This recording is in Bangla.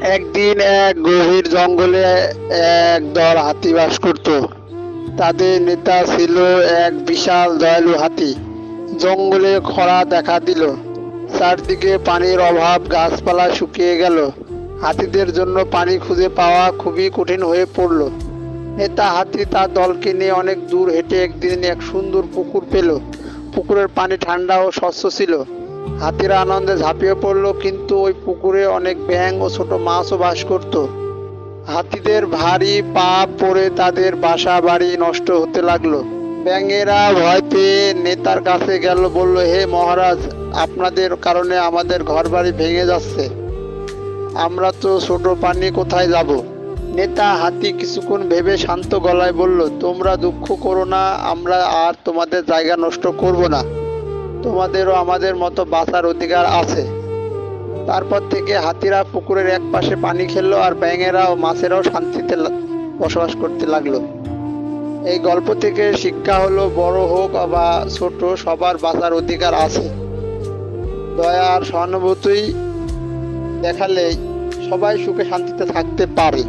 একদিন এক গভীর জঙ্গলে এক দল হাতি বাস করত। তাদের নেতা ছিল এক বিশাল দয়ালু হাতি। জঙ্গলে খরা দেখা দিল। চারদিকে পানির অভাব, গাছপালা শুকিয়ে গেল। হাতিদের জন্য পানি খুঁজে পাওয়া খুবই কঠিন হয়ে পড়ল। নেতা হাতি তার দলকে নিয়ে অনেক দূর হেঁটে একদিন এক সুন্দর পুকুর পেল। পুকুরের পানি ঠান্ডা ও স্বচ্ছ ছিল। হাতিরা আনন্দে ঝাঁপিয়ে পড়ল, কিন্তু ওই পুকুরে অনেক ব্যাঙ ও ছোট মাছও বাস করত। হাতিদের ভারী পা পড়ে তাদের বাসা বাড়ি নষ্ট হতে লাগল। ব্যাঙেরা ভয় পেয়ে নেতার কাছে গেল, বলল, হে মহারাজ, আপনাদের কারণে আমাদের ঘর বাড়ি ভেঙে যাচ্ছে। আমরা তো ছোট পানি কোথায় যাব? নেতা হাতি কিছুক্ষণ ভেবে শান্ত গলায় বলল, তোমরা দুঃখ করো না, আমরা আর তোমাদের জায়গা নষ্ট করব না। তোমাদেরও আমাদের মতো বাঁচার অধিকার আছে। তারপর থেকে হাতিরা পুকুরের এক পাশে পানি খেললো আর ব্যাঙেরা ও মাছেরাও শান্তিতে বসবাস করতে লাগল। এই গল্প থেকে শিক্ষা হলো বড় হোক বা ছোট, সবার বাঁচার অধিকার আছে। দয়া আর সহানুভূতি দেখালে সবাই সুখে শান্তিতে থাকতে পারে।